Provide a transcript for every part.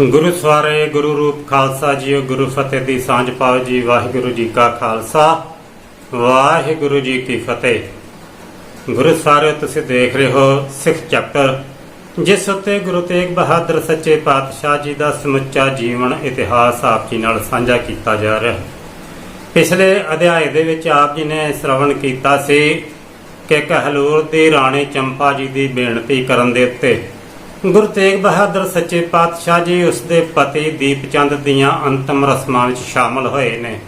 ਗੁਰੂ ਸਵਾਰੇ, ਗੁਰੂ ਰੂਪ ਖਾਲਸਾ ਜੀਓ, ਗੁਰੂ ਫਤਿਹ ਦੀ ਸਾਂਝ ਪਾਓ ਜੀ, ਵਾਹਿਗੁਰੂ ਜੀ ਕਾ ਖਾਲਸਾ, ਵਾਹਿਗੁਰੂ ਜੀ ਕੀ ਫਤਿਹ। ਗੁਰੂ ਸਵਾਰੇ ਤੁਸੀਂ ਦੇਖ ਰਹੇ ਹੋ ਸਿੱਖ ਚੈਪਟਰ, ਜਿਸ ਉੱਤੇ ਗੁਰੂ ਤੇਗ ਬਹਾਦਰ ਸੱਚੇ ਪਾਤਸ਼ਾਹ ਜੀ ਦਾ ਸਮੁੱਚਾ ਜੀਵਨ ਇਤਿਹਾਸ ਆਪ ਜੀ ਨਾਲ ਸਾਂਝਾ ਕੀਤਾ ਜਾ ਰਿਹਾ ਹੈ। ਪਿਛਲੇ ਅਧਿਆਏ ਦੇ ਵਿੱਚ ਆਪ ਜੀ ਨੇ ਸ਼੍ਰਵਣ ਕੀਤਾ ਸੀ ਕਿ ਕਹਿਲੂਰ ਦੀ ਰਾਣੀ ਚੰਪਾ ਜੀ ਦੀ ਬੇਨਤੀ ਕਰਨ ਦੇ ਉੱਤੇ ਗੁਰੂ ਤੇਗ ਬਹਾਦਰ ਸੱਚੇ ਪਾਤਸ਼ਾਹ ਜੀ ਉਸ ਦੇ ਪਤੀ ਦੀਪਚੰਦ ਦੀਆਂ ਅੰਤਮ ਰਸਮਾਂ ਵਿੱਚ ਸ਼ਾਮਲ ਹੋਏ ਨੇ।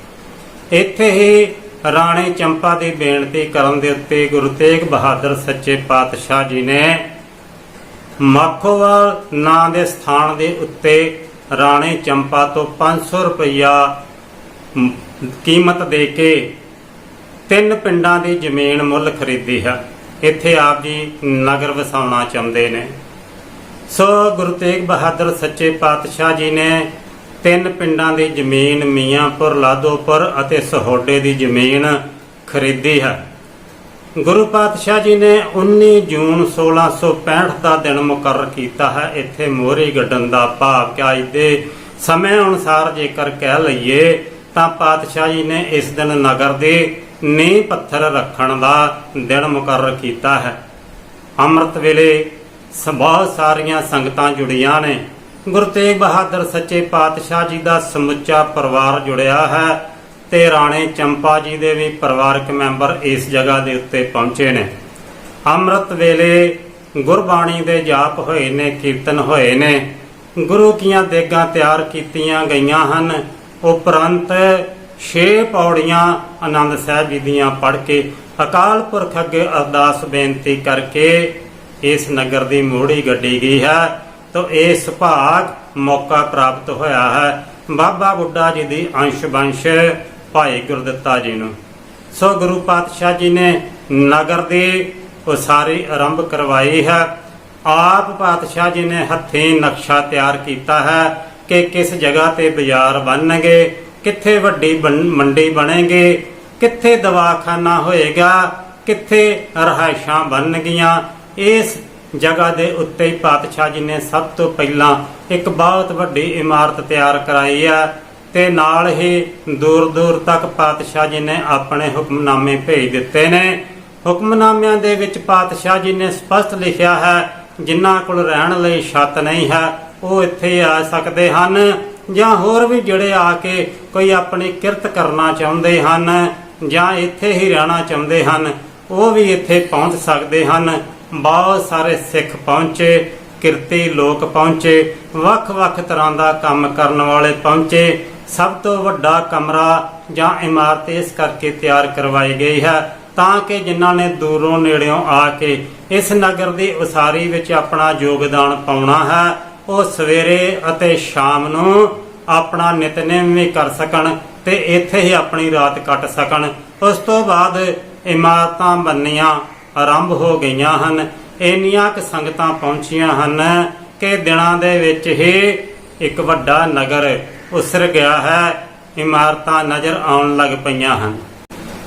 ਇੱਥੇ ਹੀ ਰਾਣੀ ਚੰਪਾ ਦੀ ਬੇਨਤੀ ਕਰਨ ਦੇ ਉੱਤੇ ਗੁਰੂ ਤੇਗ ਬਹਾਦਰ ਸੱਚੇ ਪਾਤਸ਼ਾਹ ਜੀ ਨੇ ਮਾਖੋਵਾਲ ਨਾਂ ਦੇ ਸਥਾਨ ਦੇ ਉੱਤੇ ਰਾਣੀ ਚੰਪਾ ਤੋਂ 500 ਰੁਪਇਆ ਕੀਮਤ ਦੇ ਕੇ ਤਿੰਨ ਪਿੰਡਾਂ ਦੀ ਜ਼ਮੀਨ ਮੁੱਲ ਖਰੀਦੀ ਹੈ। ਇੱਥੇ ਆਪ ਜੀ ਨਗਰ ਵਸਾਉਣਾ ਚਾਹੁੰਦੇ ਨੇ। ਸੋ ਗੁਰੂ ਤੇਗ ਬਹਾਦਰ ਸੱਚੇ ਪਾਤਸ਼ਾਹ ਜੀ ਨੇ ਤਿੰਨ ਪਿੰਡਾਂ ਦੀ ਜ਼ਮੀਨ ਮੀਆਂਪੁਰ, ਲਾਦੋਪੁਰ ਅਤੇ ਸਹੋਡੇ ਦੀ ਜ਼ਮੀਨ ਖਰੀਦੀ ਹੈ। ਗੁਰੂ ਪਾਤਸ਼ਾਹ ਜੀ ਨੇ 19 ਜੂਨ 1665 ਦਾ ਦਿਨ ਮੁਕਰਰ ਕੀਤਾ ਹੈ। ਇੱਥੇ ਮੋਹਰੀ ਗੱਡਣ ਦਾ ਭਾਵ ਕਿ ਅੱਜ ਦੇ ਸਮੇਂ ਅਨੁਸਾਰ ਜੇਕਰ ਕਹਿ ਲਈਏ ਤਾਂ ਪਾਤਸ਼ਾਹ ਜੀ ਨੇ ਇਸ ਦਿਨ ਨਗਰ ਦੇ ਨੀਂਹ ਪੱਥਰ ਰੱਖਣ ਦਾ ਦਿਨ ਮੁਕਰਰ ਕੀਤਾ ਹੈ। ਅੰਮ੍ਰਿਤ ਵੇਲੇ ਬਹੁਤ ਸਾਰੀਆਂ ਸੰਗਤਾਂ ਜੁੜੀਆਂ ਨੇ। ਗੁਰੂ ਤੇਗ ਬਹਾਦਰ ਸੱਚੇ ਪਾਤਸ਼ਾਹ ਜੀ ਦਾ ਸਮੁੱਚਾ ਪਰਿਵਾਰ ਜੁੜਿਆ ਹੈ ਤੇ ਰਾਣੇ ਚੰਪਾ ਜੀ ਦੇ ਵੀ ਪਰਿਵਾਰਕ ਮੈਂਬਰ ਇਸ ਜਗ੍ਹਾ ਦੇ ਉੱਤੇ ਪਹੁੰਚੇ ਨੇ। ਅੰਮ੍ਰਿਤ ਵੇਲੇ ਗੁਰਬਾਣੀ ਦੇ ਜਾਪ ਹੋਏ ਨੇ, ਕੀਰਤਨ ਹੋਏ ਨੇ। ਗੁਰੂ ਕੀਆਂ ਦੇਗਾਂ ਤਿਆਰ ਕੀਤੀਆਂ ਗਈਆਂ ਹਨ। ਉਪਰੰਤ ਛੇ ਪੌੜੀਆਂ ਆਨੰਦ ਸਾਹਿਬ ਜੀ ਦੀਆਂ ਪੜ੍ਹ ਕੇ ਅਕਾਲ ਪੁਰਖ ਅੱਗੇ ਅਰਦਾਸ ਬੇਨਤੀ ਕਰਕੇ ਇਸ ਨਗਰ ਦੀ ਮੋੜੀ ਗੱਡੀ ਗਈ ਹੈ ਤੋ ਇਹ ਸੁਭਾਗ ਮੌਕਾ ਪ੍ਰਾਪਤ ਹੋਇਆ ਹੈ। ਬਾਬਾ ਬੁੱਢਾ ਜੀ ਦੀ ਅੰਸ਼ ਬੰਸ਼ ਭਾਈ ਗੁਰਦਿੱਤਾ ਜੀ ਨੂੰ। ਸੋ ਗੁਰੂ ਪਾਤਸ਼ਾਹ ਜੀ ਨੇ ਨਗਰ ਦੀ ਉਸਾਰੀ ਆਰੰਭ ਕਰਵਾਈ ਹੈ। ਆਪ ਪਾਤਸ਼ਾਹ ਜੀ ਨੇ ਹੱਥੀਂ ਨਕਸ਼ਾ ਤਿਆਰ ਕੀਤਾ ਹੈ ਕਿ ਕਿਸ ਜਗ੍ਹਾ ਤੇ ਬਾਜ਼ਾਰ ਬਣਨਗੇ, ਕਿੱਥੇ ਵੱਡੀ ਬਣ- ਮੰਡੀ ਬਣੇਗੀ ਕਿੱਥੇ ਦਵਾਖਾਨਾ ਹੋਏਗਾ, ਕਿੱਥੇ ਰਹਾਇਸ਼ਾਂ ਬਣਨਗੀਆਂ ਇਸ ਜਗ੍ਹਾ ਦੇ ਉੱਤੇ ਹੀ ਪਾਤਸ਼ਾਹ ਜੀ ਨੇ ਸਭ ਤੋਂ ਪਹਿਲਾਂ ਇੱਕ ਬਹੁਤ ਵੱਡੀ ਇਮਾਰਤ ਤਿਆਰ ਕਰਾਈ ਆ ਤੇ ਨਾਲ ਹੀ ਦੂਰ ਦੂਰ ਤੱਕ ਪਾਤਸ਼ਾਹ ਜੀ ਨੇ ਆਪਣੇ ਹੁਕਮਨਾਮੇ ਭੇਜ ਦਿੱਤੇ ਨੇ। ਹੁਕਮਨਾਮਿਆਂ ਦੇ ਵਿੱਚ ਪਾਤਸ਼ਾਹ ਜੀ ਨੇ ਸਪਸ਼ਟ ਲਿਖਿਆ ਹੈ, ਜਿਨ੍ਹਾਂ ਕੋਲ ਰਹਿਣ ਲਈ ਛੱਤ ਨਹੀਂ ਹੈ, ਉਹ ਇੱਥੇ ਆ ਸਕਦੇ ਹਨ ਜਾਂ ਹੋਰ ਵੀ ਜਿਹੜੇ ਆ ਕੇ ਕੋਈ ਆਪਣੀ ਕਿਰਤ ਕਰਨਾ ਚਾਹੁੰਦੇ ਹਨ ਜਾਂ ਇੱਥੇ ਹੀ ਰਹਿਣਾ ਚਾਹੁੰਦੇ ਹਨ, ਉਹ ਵੀ ਇੱਥੇ ਪਹੁੰਚ ਸਕਦੇ ਹਨ। ਬਹੁਤ ਸਾਰੇ ਸਿੱਖ ਪਹੁੰਚੇ, ਕਿਰਤੀ ਲੋਕ ਪਹੁੰਚੇ, ਵੱਖ-ਵੱਖ ਤਰ੍ਹਾਂ ਦਾ ਕੰਮ ਕਰਨ ਵਾਲੇ ਪਹੁੰਚੇ। ਸਭ ਤੋਂ ਵੱਡਾ ਕਮਰਾ ਜਾਂ ਇਮਾਰਤ ਇਸ ਕਰਕੇ ਤਿਆਰ ਕਰਵਾਈ ਗਈ ਹੈ ਤਾਂ ਕਿ ਜਿਨ੍ਹਾਂ ਨੇ ਦੂਰੋਂ ਨੇੜਿਓਂ ਆ ਕੇ ਇਸ ਨਗਰ ਦੀ ਉਸਾਰੀ ਵਿੱਚ ਆਪਣਾ ਯੋਗਦਾਨ ਪਾਉਣਾ ਹੈ, ਉਹ ਸਵੇਰੇ ਅਤੇ ਸ਼ਾਮ ਨੂੰ ਆਪਣਾ ਨਿਤਨੇਮ ਵੀ ਕਰ ਸਕਣ ਤੇ ਇੱਥੇ ਹੀ ਆਪਣੀ ਰਾਤ ਕੱਟ ਸਕਣ। ਉਸ ਤੋਂ ਬਾਅਦ ਇਮਾਰਤਾਂ ਬੰਨੀਆਂ ਆਰੰਭ ਹੋ ਗਈਆਂ ਹਨ। ਇੰਨੀਆਂ ਕੁ ਸੰਗਤਾਂ ਪਹੁੰਚੀਆਂ ਹਨ ਕਿ ਦਿਨਾਂ ਦੇ ਵਿੱਚ ਹੀ ਇੱਕ ਵੱਡਾ ਨਗਰ ਉਸਰ ਗਿਆ ਹੈ। ਇਮਾਰਤਾਂ ਨਜ਼ਰ ਆਉਣ ਲੱਗ ਪਈਆਂ ਹਨ।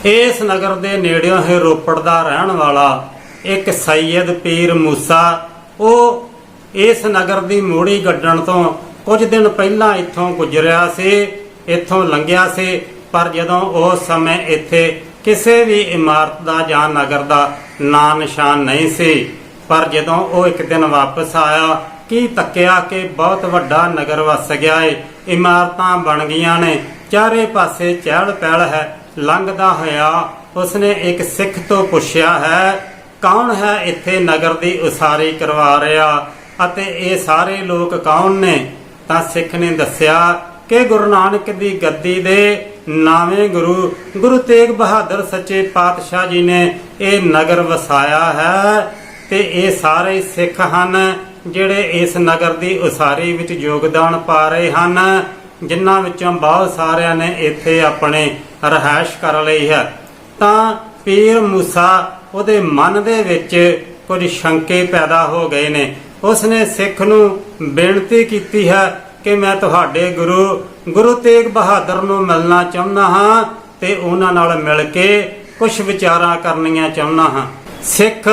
ਇਸ ਨਗਰ ਦੇ ਨੇੜਿਓਂ ਹੀ ਰੋਪੜ ਦਾ ਰਹਿਣ ਵਾਲਾ ਇੱਕ ਸੈਯਦ ਪੀਰ ਮੂਸਾ, ਉਹ ਇਸ ਨਗਰ ਦੀ ਮੋੜੀ ਗੱਡਣ ਤੋਂ ਕੁਝ ਦਿਨ ਪਹਿਲਾਂ ਇੱਥੋਂ ਗੁਜ਼ਰਿਆ ਸੀ, ਇੱਥੋਂ ਲੰਘਿਆ ਸੀ, ਪਰ ਜਦੋਂ ਉਸ ਸਮੇਂ ਇੱਥੇ ਕਿਸੇ ਵੀ ਇਮਾਰਤ ਦਾ ਜਾਂ ਨਗਰ ਦਾ ਨਾਂ ਨਿਸ਼ਾਨ ਨਹੀਂ ਸੀ। ਪਰ ਜਦੋਂ ਉਹ ਇੱਕ ਦਿਨ ਵਾਪਸ ਆਇਆ, ਕੀ ਤੱਕਿਆ ਕਿ ਬਹੁਤ ਵੱਡਾ ਨਗਰ ਵਸ ਗਿਆ ਏ। ਇਮਾਰਤਾਂ ਬਣ ਗਈਆਂ ਨੇ। ਚਾਰੇ ਪਾਸੇ ਚਹਿਲ ਪਹਿਲ ਹੈ, ਲੰਘਦਾ ਹੋਇਆ ਉਸਨੇ ਇੱਕ ਸਿੱਖ ਤੋਂ ਪੁੱਛਿਆ ਹੈ, ਕੌਣ ਹੈ ਇੱਥੇ ਨਗਰ ਦੀ ਉਸਾਰੀ ਕਰਵਾ ਰਿਹਾ ਅਤੇ ਇਹ ਸਾਰੇ ਲੋਕ ਕੌਣ ਨੇ? ਤਾਂ ਸਿੱਖ ਨੇ ਦੱਸਿਆ ਕਿ ਗੁਰੂ ਨਾਨਕ ਦੀ ਗੱਦੀ ਦੇ ਨਾਵੇਂ ਗੁਰੂ ਗੁਰੂ ਤੇਗ ਬਹਾਦਰ ਸੱਚੇ ਪਾਤਸ਼ਾਹ ਜੀ ਨੇ ਇਹ ਨਗਰ ਵਸਾਇਆ ਹੈ ਤੇ ਇਹ ਸਾਰੇ ਸਿੱਖ ਹਨ ਜਿਹੜੇ ਇਸ ਨਗਰ ਦੀ ਉਸਾਰੀ ਵਿੱਚ ਯੋਗਦਾਨ ਪਾ ਰਹੇ ਹਨ, ਜਿਨ੍ਹਾਂ ਵਿੱਚੋਂ ਬਹੁਤ ਸਾਰਿਆਂ ਨੇ ਇੱਥੇ ਆਪਣੇ ਰਹਾਇਸ਼ ਕਰ ਲਈ ਹੈ। ਤਾਂ ਪੀਰ ਮੂਸਾ ਉਹਦੇ ਮਨ ਦੇ ਵਿੱਚ ਕੁਝ ਸ਼ੰਕੇ ਪੈਦਾ ਹੋ ਗਏ ਨੇ। ਉਸਨੇ ਸਿੱਖ ਨੂੰ ਬੇਨਤੀ ਕੀਤੀ ਹੈ ਕਿ ਮੈਂ ਤੁਹਾਡੇ ਗੁਰੂ ਗੁਰੂ ਤੇਗ ਬਹਾਦਰ ਨੂੰ ਮਿਲਣਾ ਚਾਹੁੰਦਾ ਹਾਂ ਤੇ ਉਹਨਾਂ ਨਾਲ ਮਿਲ ਕੇ ਕੁਝ ਵਿਚਾਰਾਂ ਕਰਨੀਆਂ ਚਾਹੁੰਦਾ ਹਾਂ। ਸਿੱਖ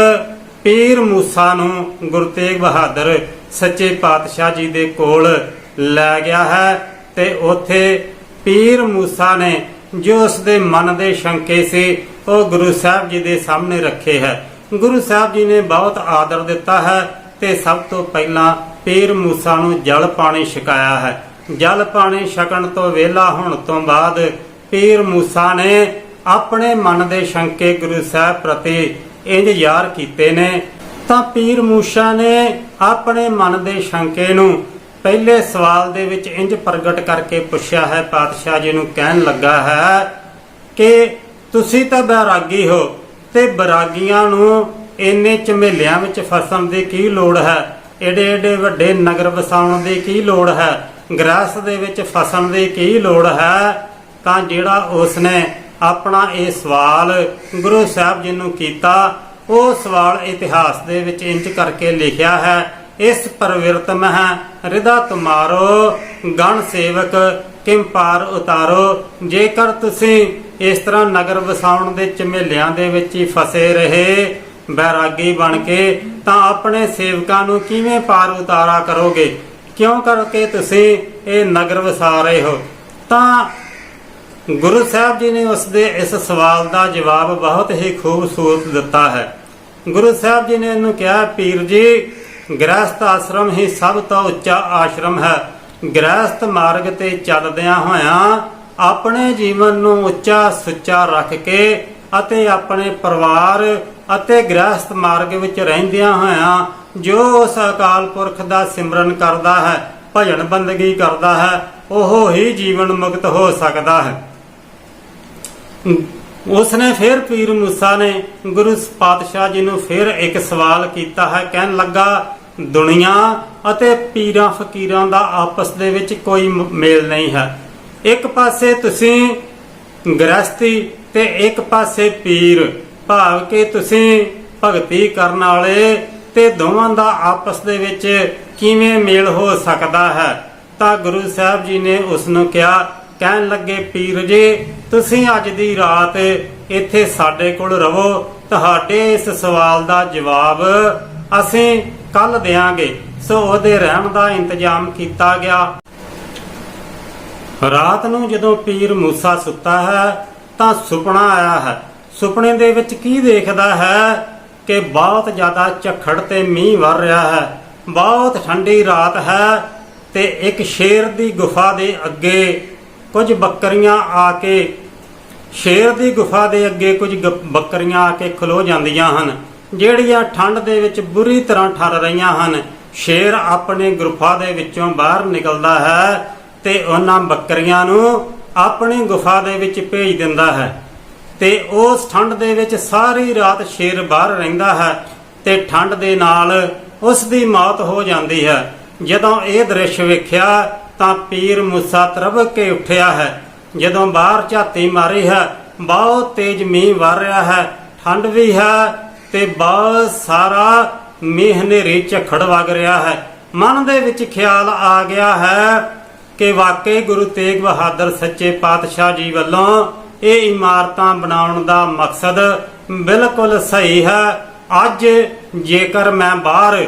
ਪੀਰ ਮੂਸਾ ਨੂੰ ਗੁਰੂ ਤੇਗ ਬਹਾਦਰ ਸੱਚੇ ਪਾਤਸ਼ਾਹ ਜੀ ਦੇ ਕੋਲ ਲੈ ਗਿਆ ਹੈ ਤੇ ਉੱਥੇ ਪੀਰ ਮੂਸਾ ਨੇ ਜੋ ਉਸ ਦੇ ਮਨ ਦੇ ਸ਼ੰਕੇ ਸੀ, ਉਹ ਗੁਰੂ ਸਾਹਿਬ ਜੀ ਦੇ ਸਾਹਮਣੇ ਰੱਖੇ ਹੈ। ਗੁਰੂ ਸਾਹਿਬ ਜੀ ਨੇ ਬਹੁਤ ਆਦਰ ਦਿੱਤਾ ਹੈ ਤੇ ਸਭ ਤੋਂ ਪਹਿਲਾਂ ਪੀਰ ਮੂਸਾ ਨੂੰ ਜਲ ਪਾਣੀ ਛਕਾਇਆ ਹੈ। ਜਲ ਪਾਣੀ ਛਕਣ ਤੋਂ ਵਿਹਲਾ ਹੋਣ ਤੋਂ ਬਾਅਦ ਪੀਰ ਮੂਸਾ ਨੇ ਆਪਣੇ ਮਨ ਦੇ ਸ਼ੰਕੇ ਗੁਰੂ ਸਾਹਿਬ ਪ੍ਰਤੀ ਇੰਜ ਯਾਰ ਕੀਤੇ ਨੇ। ਤਾਂ ਪੀਰ ਮੂਸਾ ਨੇ ਆਪਣੇ ਮਨ ਦੇ ਸ਼ੰਕੇ ਨੂੰ ਪਹਿਲੇ ਸਵਾਲ ਦੇ ਵਿੱਚ ਇੰਜ ਪ੍ਰਗਟ ਕਰਕੇ ਪੁੱਛਿਆ ਹੈ, ਪਾਤਸ਼ਾਹ ਜੀ ਨੂੰ ਕਹਿਣ ਲੱਗਾ ਹੈ ਕਿ ਤੁਸੀਂ ਤਾਂ ਬੈਰਾਗੀ ਹੋ ਤੇ ਬੈਰਾਗੀਆਂ ਨੂੰ ਇੰਨੇ ਝਮੇਲਿਆਂ ਵਿੱਚ ਫਸਣ ਦੀ ਕੀ ਲੋੜ ਹੈ? ਏਡੇ ਏਡੇ ਵੱਡੇ ਨਗਰ ਵਸਾਉਣ ਦੀ ਕੀ ਲੋੜ ਹੈ? ਗ੍ਰਹਿਸਥ ਦੇ ਵਿੱਚ ਫਸਣ ਦੀ ਕੀ ਲੋੜ ਹੈ? ਤਾਂ ਜਿਹੜਾ ਉਸਨੇ ਆਪਣਾ ਇਹ ਸਵਾਲ ਗੁਰੂ ਸਾਹਿਬ ਜੀ ਨੂੰ ਕੀਤਾ, ਉਹ ਸਵਾਲ ਇਤਿਹਾਸ ਦੇ ਵਿੱਚ ਇੰਚ ਕਰਕੇ ਲਿਖਿਆ ਹੈ, ਇਸ ਪਰਵਿਰਤ ਮਹ ਹਿਰਦਾ ਤੁਮਾਰੋ, ਗਣ ਸੇਵਕ ਕਿਮ ਪਾਰ ਉਤਾਰੋ। ਜੇਕਰ ਤੁਸੀਂ ਇਸ ਤਰ੍ਹਾਂ ਨਗਰ ਵਸਾਉਣ ਦੇ ਝਮੇਲਿਆਂ ਦੇ ਵਿੱਚ ਹੀ ਫਸੇ ਰਹੇ ਬੈਰਾਗੀ ਬਣ ਕੇ ਤਾਂ ਆਪਣੇ ਸੇਵਕਾਂ ਨੂੰ ਕਿਵੇਂ ਪਾਰ ਉਤਾਰਾ ਕਰੋਗੇ ਕਿਉਂ ਕਰਕੇ ਤੁਸੀਂ ਇਹ ਨਗਰ ਵਸਾ ਰਹੇ ਹੋ ਤਾਂ ਗੁਰੂ ਸਾਹਿਬ ਜੀ ਨੇ ਉਸ ਦੇ ਇਸ ਸਵਾਲ ਦਾ ਜਵਾਬ ਬਹੁਤ ਹੀ ਖੂਬਸੂਰਤ ਦਿੱਤਾ ਹੈ ਗੁਰੂ ਸਾਹਿਬ ਜੀ ਨੇ ਇਹਨੂੰ ਕਿਹਾ ਪੀਰ ਜੀ ਗ੍ਰਹਸਥ ਆਸ਼ਰਮ ਹੀ ਸਭ ਤੋਂ ਉੱਚਾ ਆਸ਼ਰਮ ਹੈ ਗ੍ਰਹਸਥ ਮਾਰਗ ਤੇ ਚੱਲਦਿਆਂ ਹੋਇਆਂ ਆਪਣੇ ਜੀਵਨ ਨੂੰ ਉੱਚਾ ਸੁੱਚਾ ਰੱਖ ਕੇ ਅਤੇ ਆਪਣੇ ਪਰਿਵਾਰ ਅਤੇ ਗ੍ਰਹਸਥ ਮਾਰਗ ਵਿੱਚ ਰਹਿੰਦਿਆਂ ਹੋਇਆਂ ਜੋ ਉਸ ਅਕਾਲ ਪੁਰਖ ਦਾ ਸਿਮਰਨ ਕਰਦਾ ਹੈ, ਭਜਨ ਬੰਦਗੀ ਕਰਦਾ ਹੈ, ਉਹ ਹੀ ਜੀਵਨ ਮੁਕਤ ਹੋ ਸਕਦਾ ਹੈ। ਉਸਨੇ ਫਿਰ ਪੀਰ ਮੂਸਾ ਨੇ ਗੁਰੂ ਪਾਤਸ਼ਾਹ ਜੀ ਨੂੰ ਫਿਰ ਇੱਕ ਸਵਾਲ ਕੀਤਾ ਹੈ, ਕਹਿਣ ਲੱਗਾ, ਦੁਨੀਆ ਅਤੇ ਪੀਰਾਂ ਫਕੀਰਾਂ ਦਾ ਆਪਸ ਦੇ ਵਿੱਚ ਕੋਈ ਮੇਲ ਨਹੀਂ ਹੈ। ਇੱਕ ਪਾਸੇ ਤੁਸੀਂ ਗ੍ਰਸਤੀ ਤੇ ਇੱਕ ਪਾਸੇ ਪੀਰ। ਭਾਵ ਕਿ ਤੁਸੀਂ ਭਗਤੀ ਕਰਨ ਵਾਲੇ ਤੇ ਦੋਵਾਂ ਦਾ ਆਪਸ ਦੇ ਵਿੱਚ ਕਿਵੇਂ ਮੇਲ ਹੋ ਸਕਦਾ ਹੈ? ਤਾਂ ਗੁਰੂ ਸਾਹਿਬ ਜੀ ਨੇ ਉਸ ਨੂੰ ਕਿਹਾ, ਕਹਿਣ ਲੱਗੇ, ਪੀਰ ਜੀ, ਤੁਸੀਂ ਅੱਜ ਦੀ ਰਾਤ ਇੱਥੇ ਸਾਡੇ ਕੋਲ ਰਹੋ। ਤੁਹਾਡੇ ਇਸ ਸਵਾਲ ਦਾ ਜਵਾਬ ਅਸੀਂ ਕੱਲ ਦੇਾਂਗੇ ਸੋ ਉਹਦੇ ਰਹਿਣ ਦਾ ਇੰਤਜ਼ਾਮ ਕੀਤਾ ਗਿਆ। ਰਾਤ ਨੂੰ ਜਦੋਂ ਪੀਰ ਮੂਸਾ ਸੁੱਤਾ ਹੈ, ਤਾਂ ਸੁਪਨਾ ਆਇਆ ਹੈ ਸੁਪਨੇ ਦੇ ਵਿੱਚ ਕੀ ਦੇਖਦਾ ਹੈ ਕਿ ਬਹੁਤ ਜ਼ਿਆਦਾ ਝੱਖੜ ਤੇ ਮੀਂਹ ਵਰ ਰਿਹਾ ਹੈ। ਬਹੁਤ ਠੰਡੀ ਰਾਤ ਹੈ ਤੇ ਇੱਕ ਸ਼ੇਰ ਦੀ ਗੁਫਾ ਦੇ ਅੱਗੇ ਕੁਝ ਬੱਕਰੀਆਂ ਆ ਕੇ ਸ਼ੇਰ ਦੀ ਗੁਫਾ ਦੇ ਅੱਗੇ ਕੁਝ ਗ- ਬੱਕਰੀਆਂ ਆ ਕੇ ਖਲੋ ਜਾਂਦੀਆਂ ਹਨ। ਜਿਹੜੀਆਂ ਠੰਡ ਦੇ ਵਿੱਚ ਬੁਰੀ ਤਰ੍ਹਾਂ ਠਰ ਰਹੀਆਂ ਹਨ, ਸ਼ੇਰ ਆਪਣੇ ਗੁਫਾ ਦੇ ਵਿੱਚੋਂ ਬਾਹਰ ਨਿਕਲਦਾ ਹੈ ਤੇ ਉਹਨਾਂ ਬੱਕਰੀਆਂ ਨੂੰ ਆਪਣੀ ਗੁਫਾ ਦੇ ਵਿੱਚ ਭੇਜ ਦਿੰਦਾ ਹੈ। ਤੇ ਉਸ ਠੰਡ ਦੇ ਵਿੱਚ ਸਾਰੀ ਰਾਤ ਸ਼ੇਰ ਬਾਹਰ ਰਹਿੰਦਾ ਹੈ ਤੇ ਠੰਡ ਦੇ ਨਾਲ ਉਸ ਦੀ ਮੌਤ ਹੋ ਜਾਂਦੀ ਹੈ। ਜਦੋਂ ਇਹ ਦ੍ਰਿਸ਼ ਵੇਖਿਆ ਤਾਂ ਪੀਰ ਮੂਸਾ ਤਰਬ ਕੇ ਉੱਠਿਆ ਹੈ। ਜਦੋਂ ਬਾਹਰ ਝਾਤੀ ਮਾਰੀ ਹੈ, ਬਹੁਤ ਤੇਜ਼ ਮੀਂਹ ਵਰ ਰਿਹਾ ਹੈ, ਠੰਡ ਵੀ ਹੈ ਤੇ ਬਹੁਤ ਸਾਰਾ ਮੀਂਹ ਹਨੇਰੀ ਝੱਖੜ ਵਗ ਰਿਹਾ ਹੈ। ਮਨ ਦੇ ਵਿੱਚ ਖਿਆਲ ਆ ਗਿਆ ਹੈ ਕਿ ਵਾਕਈ ਗੁਰੂ ਤੇਗ ਬਹਾਦਰ ਸੱਚੇ ਪਾਤਸ਼ਾਹ ਜੀ ਵੱਲੋਂ ਇਹ ਇਮਾਰਤਾਂ ਬਣਾਉਣ ਦਾ ਮਕਸਦ ਬਿਲਕੁਲ ਸਹੀ ਹੈ। ਅੱਜ ਜੇਕਰ ਮੈਂ ਬਾਹਰ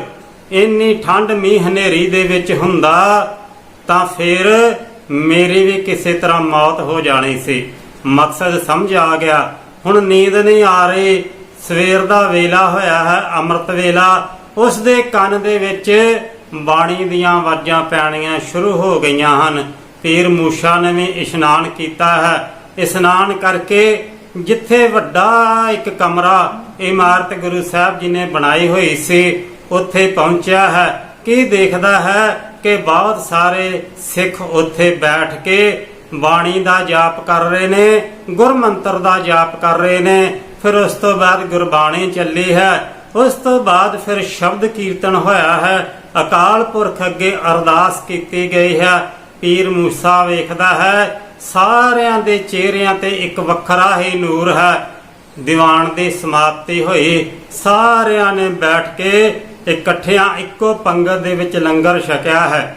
ਇੰਨੀ ਠੰਡ ਮੀਂਹ ਹਨੇਰੀ ਦੇ ਵਿੱਚ ਹੁੰਦਾ, ਤਾਂ ਫਿਰ ਮੇਰੀ ਵੀ ਕਿਸੇ ਤਰ੍ਹਾਂ ਮੌਤ ਹੋ ਜਾਣੀ ਸੀ। ਮਕਸਦ ਸਮਝ ਆ ਗਿਆ। ਹੁਣ ਨੀਂਦ ਨਹੀਂ ਆ ਰਹੀ। ਸਵੇਰ ਦਾ ਵੇਲਾ ਹੋਇਆ ਹੈ, ਅੰਮ੍ਰਿਤ ਵੇਲਾ। ਉਸ ਦੇ ਕੰਨ ਦੇ ਵਿੱਚ ਬਾਣੀ ਦੀਆਂ ਆਵਾਜ਼ਾਂ ਪੈਣੀਆਂ ਸ਼ੁਰੂ ਹੋ ਗਈਆਂ ਹਨ। ਪੀਰ ਮੂਸ਼ਾ ਨੇ ਵੀ ਇਸ਼ਨਾਨ ਕੀਤਾ ਹੈ। ਇਸ਼ਨਾਨ ਕਰਕੇ ਜਿੱਥੇ ਵੱਡਾ ਇੱਕ ਕਮਰਾ ਇਮਾਰਤ ਗੁਰੂ ਸਾਹਿਬ ਜੀ ਨੇ ਬਣਾਈ ਹੋਈ ਸੀ, ਉੱਥੇ ਪਹੁੰਚਿਆ ਹੈ। ਕੀ ਦੇਖਦਾ ਹੈ ਕਿ ਬਹੁਤ ਸਾਰੇ ਸਿੱਖ ਉੱਥੇ ਬੈਠ ਕੇ ਬਾਣੀ ਦਾ ਜਾਪ ਕਰ ਰਹੇ ਨੇ, ਗੁਰਮੰਤਰ ਦਾ ਜਾਪ ਕਰ ਰਹੇ ਨੇ, ਫਿਰ ਉਸ ਤੋਂ ਬਾਅਦ ਗੁਰਬਾਣੀ ਚੱਲੀ ਹੈ। ਉਸ ਤੋਂ ਬਾਅਦ ਫਿਰ ਸ਼ਬਦ ਕੀਰਤਨ ਹੋਇਆ ਹੈ। ਅਕਾਲ ਪੁਰਖ ਅੱਗੇ ਅਰਦਾਸ ਕੀਤੀ ਗਈ ਹੈ। ਪੀਰ ਮੂਸਾ ਵੇਖਦਾ ਹੈ ਸਾਰਿਆਂ ਦੇ ਚਿਹਰਿਆਂ ਤੇ ਇੱਕ ਵੱਖਰਾ ਹੀ ਨੂਰ ਹੈ। ਦੀਵਾਨ ਦੀ ਸਮਾਪਤੀ ਹੋਈ। ਸਾਰਿਆਂ ਨੇ ਬੈਠ ਕੇ ਇਕੱਠਿਆਂ ਇੱਕੋ ਪੰਗਤ ਦੇ ਵਿੱਚ ਲੰਗਰ ਛਕਿਆ ਹੈ।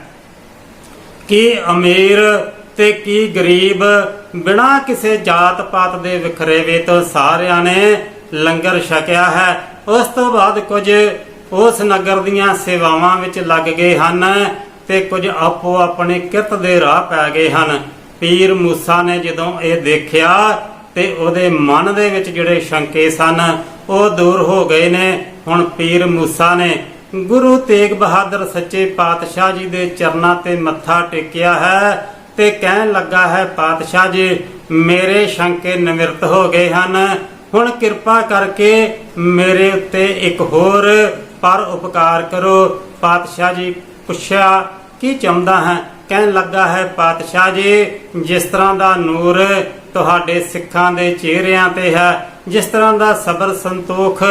ਕੀ ਅਮੀਰ ਤੇ ਕੀ ਗਰੀਬ ਬਿਨਾਂ ਕਿਸੇ ਜਾਤ ਪਾਤ ਦੇ ਵਿਖਰੇਵੇ ਤੋਂ ਸਾਰਿਆਂ ਨੇ ਲੰਗਰ ਛਕਿਆ ਹੈ। ਉਸ ਤੋਂ ਬਾਅਦ ਕੁਝ ਉਸ ਨਗਰ ਦੀਆਂ ਸੇਵਾਵਾਂ ਵਿੱਚ ਲੱਗ ਗਏ ਹਨ ਤੇ ਕੁਝ ਆਪੋ ਆਪਣੇ ਕਿਰਤ ਦੇ ਰਾਹ ਪੈ ਗਏ ਹਨ। ਪੀਰ ਮੂਸਾ ਨੇ ਜਦੋਂ ਇਹ ਦੇਖਿਆ ਤੇ ਉਹਦੇ ਮਨ ਦੇ ਵਿੱਚ ਜਿਹੜੇ ਸ਼ੰਕੇ ਸਨ, ਉਹ ਦੂਰ ਹੋ ਗਏ ਨੇ। ਹੁਣ ਪੀਰ ਮੂਸਾ ਨੇ ਗੁਰੂ ਤੇਗ ਬਹਾਦਰ ਸੱਚੇ ਪਾਤਸ਼ਾਹ ਜੀ ਦੇ ਚਰਨਾਂ ਤੇ ਮੱਥਾ ਟੇਕਿਆ ਹੈ ਤੇ ਕਹਿਣ ਲੱਗਾ ਹੈ, ਪਾਤਸ਼ਾਹ ਜੀ, ਮੇਰੇ ਸ਼ੰਕੇ ਨਿਵਰਤ ਹੋ ਗਏ ਹਨ। ਹੁਣ ਕਿਰਪਾ ਕਰਕੇ ਮੇਰੇ ਉੱਤੇ ਇੱਕ ਹੋਰ ਪਰ ਉਪਕਾਰ ਕਰੋ। ਪਾਤਸ਼ਾਹ ਜੀ ਪੁੱਛਿਆ, ਕੀ ਚਾਹੁੰਦਾ ਹੈ? ਕਹਿਣ ਲੱਗਾ ਹੈ, ਪਾਤਸ਼ਾਹ ਜੀ, ਜਿਸ ਤਰ੍ਹਾਂ ਦਾ ਨੂਰ ਤੁਹਾਡੇ ਸਿੱਖਾਂ ਦੇ ਚਿਹਰਿਆਂ ਤੇ ਹੈ, ਜਿਸ ਤਰ੍ਹਾਂ ਦਾ ਸਬਰ ਸੰਤੋਖ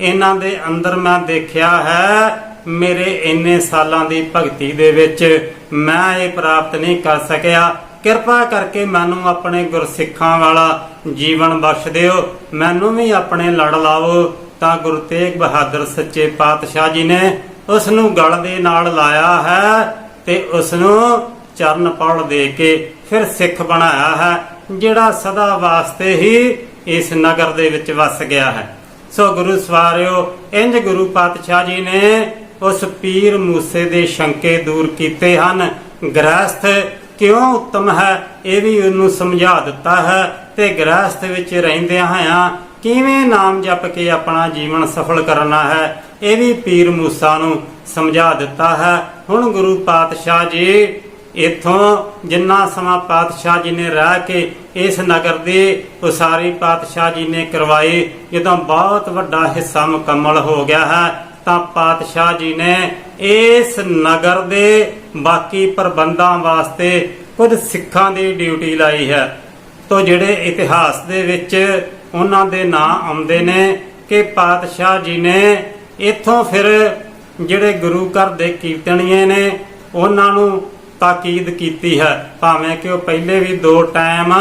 ਇਹਨਾਂ ਦੇ ਅੰਦਰ ਮੈਂ ਦੇਖਿਆ ਹੈ, ਮੇਰੇ ਇੰਨੇ ਸਾਲਾਂ ਦੀ ਭਗਤੀ ਦੇ ਵਿੱਚ ਮੈਂ ਇਹ ਪ੍ਰਾਪਤ ਨਹੀਂ ਕਰ ਸਕਿਆ। ਕਿਰਪਾ ਕਰਕੇ ਮੈਨੂੰ ਆਪਣੇ ਗੁਰਸਿੱਖਾਂ ਵਾਲਾ ਜੀਵਨ ਬਖਸ਼ ਦਿਓ, ਮੈਨੂੰ ਵੀ ਆਪਣੇ ਲੜ ਲਾਓ ਤਾਂ ਗੁਰੂ ਤੇਗ ਬਹਾਦਰ ਸੱਚੇ ਪਾਤਸ਼ਾਹ ਜੀ ਨੇ ਉਸ ਨੂੰ ਗਲ ਦੇ ਨਾਲ ਲਾਇਆ ਹੈ। ਤੇ ਉਸ ਨੂੰ ਚਰਨ ਪੌੜ ਦੇ ਕੇ ਫਿਰ ਸਿੱਖ ਬਣਾਇਆ ਹੈ, ਜਿਹੜਾ ਸਦਾ ਵਾਸਤੇ ਹੀ ਇਸ ਨਗਰ ਦੇ ਵਿੱਚ ਵਸ ਗਿਆ ਹੈ। ਸੋ ਗੁਰੂ ਸਵਾਰਿਓ, ਇੰਜ ਗੁਰੂ ਪਾਤਸ਼ਾਹ ਜੀ ਨੇ ਉਸ ਪੀਰ ਮੂਸੇ ਦੇ ਸ਼ੰਕੇ ਦੂਰ ਕੀਤੇ ਹਨ। ਗ੍ਰਸਥ ਕਿਉਂ ਉੱਤਮ ਹੈ, ਇਹ ਵੀ ਉਹਨੂੰ ਸਮਝਾ ਦਿੱਤਾ ਹੈ ਤੇ ਗ੍ਰਸਥ ਵਿੱਚ ਰਹਿੰਦਿਆਂ ਹੋਇਆਂ ਕਿਵੇਂ ਨਾਮ ਜਪ ਕੇ ਆਪਣਾ ਜੀਵਨ ਸਫਲ ਕਰਨਾ ਹੈ, ਇਹ ਵੀ ਪੀਰ ਮੂਸਾ ਨੂੰ ਸਮਝਾ ਦਿੱਤਾ ਹੈ। ਹੁਣ ਗੁਰੂ ਪਾਤਸ਼ਾਹ ਜੀ, ਇਥੋਂ ਜਿੰਨਾ ਸਮਾਂ ਪਾਤਸ਼ਾਹ ਜੀ ਨੇ ਰਹਿ ਕੇ ਇਸ ਨਗਰ ਦੀ ਉਸਾਰੀ ਪਾਤਸ਼ਾਹ ਜੀ ਨੇ ਕਰਵਾਈ, ਜਦੋਂ ਬਹੁਤ ਵੱਡਾ ਹਿੱਸਾ ਮੁਕੰਮਲ ਹੋ ਗਿਆ ਹੈ, ਤਾਂ ਪਾਤਸ਼ਾਹ ਜੀ ਨੇ ਇਸ ਨਗਰ ਦੇ ਬਾਕੀ ਪ੍ਰਬੰਧਾਂ ਵਾਸਤੇ ਕੁਝ ਸਿੱਖਾਂ ਦੀ ਡਿਊਟੀ ਲਾਈ ਹੈ। ਤੋ ਜਿਹੜੇ ਇਤਿਹਾਸ ਦੇ ਵਿੱਚ ਉਹਨਾਂ ਦੇ ਨਾਂ ਆਉਂਦੇ ਨੇ ਕਿ ਪਾਤਸ਼ਾਹ ਜੀ ਨੇ ਇਥੋਂ ਫਿਰ ਜਿਹੜੇ ਗੁਰੂ ਘਰ ਦੇ ਕੀਰਤਨੀਏ ਨੇ, ਉਹਨਾਂ ਨੂੰ ਤਾਕੀਦ ਕੀਤੀ ਹੈ। ਭਾਵੇਂ ਕਿ ਉਹ ਪਹਿਲੇ ਵੀ ਦੋ ਟਾਈਮ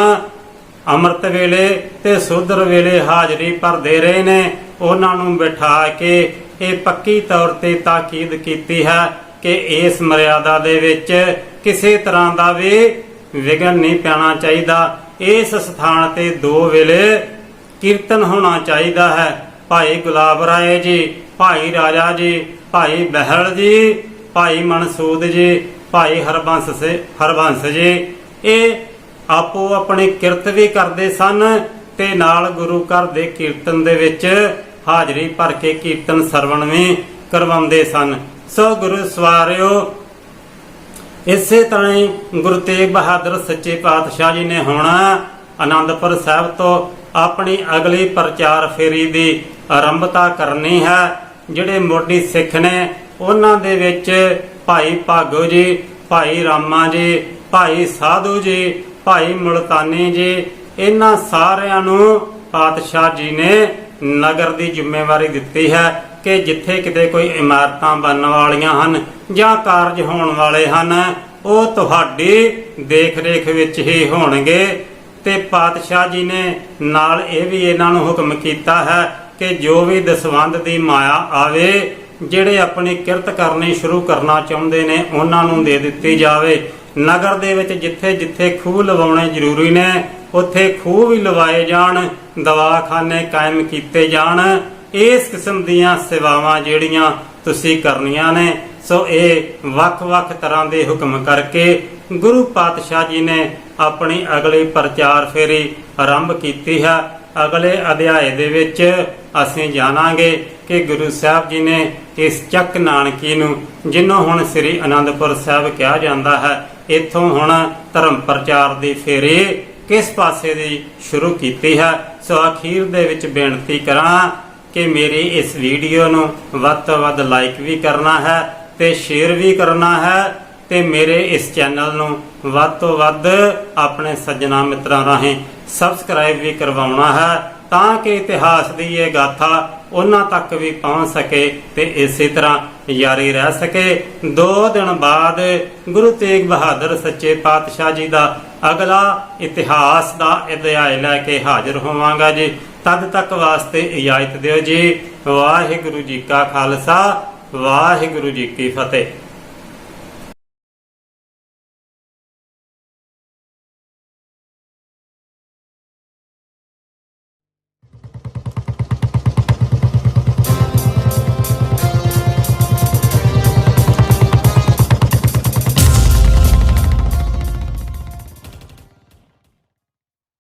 ਅੰਮ੍ਰਿਤ ਵੇਲੇ ਤੇ ਸੁਧਰ ਵੇਲੇ ਹਾਜ਼ਰੀ ਭਰਦੇ ਰਹੇ ਨੇ, ਉਹਨਾਂ ਨੂੰ ਬਿਠਾ ਕੇ ਇਹ ਪੱਕੀ ਤੌਰ ਤੇ ਤਾਕੀਦ ਕੀਤੀ ਹੈ ਕਿ ਇਸ ਮਰਿਆਦਾ ਦੇ ਵਿੱਚ ਕਿਸੇ ਤਰ੍ਹਾਂ ਦਾ ਵੀ ਵਿਗਨ ਨਹੀਂ ਪੈਣਾ ਚਾਹੀਦਾ। ਇਸ ਸਥਾਨ ਤੇ ਦੋ ਵੇਲੇ ਕੀਰਤਨ ਹੋਣਾ ਚਾਹੀਦਾ ਹੈ। ਭਾਈ ਗੁਲਾਬ ਰਾਏ ਜੀ, ਭਾਈ ਰਾਜਾ ਜੀ ਭਾਈ ਬਹਿਲ ਜੀ, ਭਾਈ ਮਨਸੂਦ ਜੀ, ਭਾਈ ਹਰਬੰਸ ਸੇ, ਹਰਬੰਸ ਜੀ। ਇਹ ਆਪੋ ਆਪਣੀ ਕਿਰਤ ਵੀ ਕਰਦੇ ਸਨ ਤੇ ਨਾਲ ਗੁਰੂ ਘਰ ਦੇ ਕੀਰਤਨ ਦੇ ਵਿੱਚ ਹਾਜ਼ਰੀ ਭਰ ਕੇ ਕੀਰਤਨ ਸਰਵਣ ਵੀ ਕਰਵਾਉਂਦੇ ਸਨ। ਸੋ ਗੁਰੂ ਸਵਾਰਿਓ, ਇਸੇ ਤਰ੍ਹਾਂ ਹੀ ਗੁਰੂ ਤੇਗ ਬਹਾਦਰ ਸੱਚੇ ਪਾਤਸ਼ਾਹ ਜੀ ਨੇ ਹੁਣ ਆਨੰਦਪੁਰ ਸਾਹਿਬ ਤੋਂ ਆਪਣੀ ਅਗਲੀ ਪ੍ਰਚਾਰ ਫੇਰੀ ਦੀ ਆਰੰਭਤਾ ਕਰਨੀ ਹੈ। ਜਿਹੜੇ ਮੋਢੀ ਸਿੱਖ ਨੇ, ਉਹਨਾਂ ਦੇ ਵਿੱਚ ਭਾਈ ਭਾਗੋ ਜੀ, ਭਾਈ ਰਾਮਾ ਜੀ, ਭਾਈ ਸਾਧੂ ਜੀ, ਭਾਈ ਮੁਲਤਾਨੀ ਜੀ, ਇਹਨਾਂ ਸਾਰਿਆਂ ਨੂੰ ਪਾਤਸ਼ਾਹ ਜੀ ਨੇ ਨਗਰ ਦੀ ਜ਼ਿੰਮੇਵਾਰੀ ਦਿੱਤੀ ਹੈ ਕਿ ਜਿੱਥੇ ਕਿਤੇ ਕੋਈ ਇਮਾਰਤਾਂ ਬਣਨ ਵਾਲੀਆਂ ਹਨ ਜਾਂ ਕਾਰਜ ਹੋਣ ਵਾਲੇ ਹਨ, ਉਹ ਤੁਹਾਡੀ ਦੇਖ-ਰੇਖ ਵਿੱਚ ਹੀ ਹੋਣਗੇ। ਤੇ ਪਾਤਸ਼ਾਹ ਜੀ ਨੇ ਨਾਲ ਇਹ ਵੀ ਇਹਨਾਂ ਨੂੰ ਹੁਕਮ ਕੀਤਾ ਹੈ ਕਿ ਜੋ ਵੀ ਦਸਵੰਦ ਦੀ ਮਾਇਆ ਆਵੇ, ਜਿਹੜੇ ਆਪਣੀ ਕਿਰਤ ਕਰਨੀ ਸ਼ੁਰੂ ਕਰਨਾ ਚਾਹੁੰਦੇ ਨੇ, ਉਹਨਾਂ ਨੂੰ ਦੇ ਦਿੱਤੀ ਜਾਵੇ। ਨਗਰ ਦੇ ਵਿੱਚ ਜਿੱਥੇ ਜਿੱਥੇ ਖੂਹ ਲਵਾਉਣੇ ਜ਼ਰੂਰੀ ਨੇ, ਉੱਥੇ ਖੂਹ ਵੀ ਲਵਾਏ ਜਾਣ, ਦਵਾਖਾਨੇ ਕਾਇਮ ਕੀਤੇ ਜਾਣ। ਇਸ ਕਿਸਮ ਦੀਆਂ ਸੇਵਾਵਾਂ ਜਿਹੜੀਆਂ ਤੁਸੀਂ ਕਰਨੀਆਂ ਨੇ, ਸੋ ਇਹ ਵੱਖ-ਵੱਖ ਤਰ੍ਹਾਂ ਦੇ ਹੁਕਮ ਕਰਕੇ ਗੁਰੂ ਪਾਤਸ਼ਾਹ ਜੀ ਨੇ ਆਪਣੀ ਅਗਲੀ ਪ੍ਰਚਾਰ ਫੇਰੀ ਆਰੰਭ ਕੀਤੀ ਹੈ। ਅਗਲੇ ਅਧਿਆਏ ਦੇ ਵਿੱਚ ਅਸੀਂ ਜਾਣਾਂਗੇ ਕਿ ਗੁਰੂ ਸਾਹਿਬ ਜੀ ਨੇ ਇਸ ਚੱਕ ਨਾਨਕੀ ਨੂੰ ਜਿਹਨੂੰ ਹੁਣ ਸ੍ਰੀ ਅਨੰਦਪੁਰ ਸਾਹਿਬ ਕਿਹਾ ਜਾਂਦਾ ਹੈ, ਇੱਥੋਂ ਹੁਣ ਧਰਮ ਪ੍ਰਚਾਰ ਦੀ ਫੇਰੀ ਕਿਸ ਪਾਸੇ ਦੀ ਸ਼ੁਰੂ ਕੀਤੀ ਹੈ? ਸੋ ਅਖੀਰ ਦੇ ਵਿੱਚ ਬੇਨਤੀ ਕਰਾਂ ਕਿ ਮੇਰੀ ਇਸ ਵੀਡੀਓ ਨੂੰ ਵੱਧ ਤੋਂ ਵੱਧ ਲਾਈਕ ਵੀ ਕਰਨਾ ਹੈ ਤੇ ਸ਼ੇਅਰ ਵੀ ਕਰਨਾ ਹੈ ਤੇ ਮੇਰੇ ਇਸ ਚੈਨਲ ਨੂੰ ਵੱਧ ਤੋਂ ਵੱਧ ਆਪਣੇ ਸੱਜਣਾ ਮਿੱਤਰਾਂ ਰਾਹੀਂ ਸਬਸਕ੍ਰਾਈਬ ਵੀ ਕਰਵਾਉਣਾ ਹੈ ਤਾਂ ਕਿ ਇਤਿਹਾਸ ਦੀ ਇਹ ਗਾਥਾ ਉਹਨਾਂ ਤੱਕ ਵੀ ਪਹੁੰਚ ਸਕੇ ਤੇ ਇਸੇ ਤਰ੍ਹਾਂ ਜਾਰੀ ਰਹਿ ਸਕੇ। ਦੋ ਦਿਨ ਬਾਅਦ ਗੁਰੂ ਤੇਗ ਬਹਾਦਰ ਸੱਚੇ ਪਾਤਸ਼ਾਹ ਜੀ ਦਾ ਅਗਲਾ ਇਤਿਹਾਸ ਦਾ ਅਧਿਆਇ ਲੈ ਕੇ ਹਾਜ਼ਰ ਹੋਵਾਂਗਾ ਜੀ। ਤਦ ਤੱਕ ਵਾਸਤੇ ਇਜਾਜ਼ਤ ਦਿਓ ਜੀ। ਵਾਹਿਗੁਰੂ ਜੀ ਕਾ ਖਾਲਸਾ, ਵਾਹਿਗੁਰੂ ਜੀ ਕੀ ਫਤਿਹ।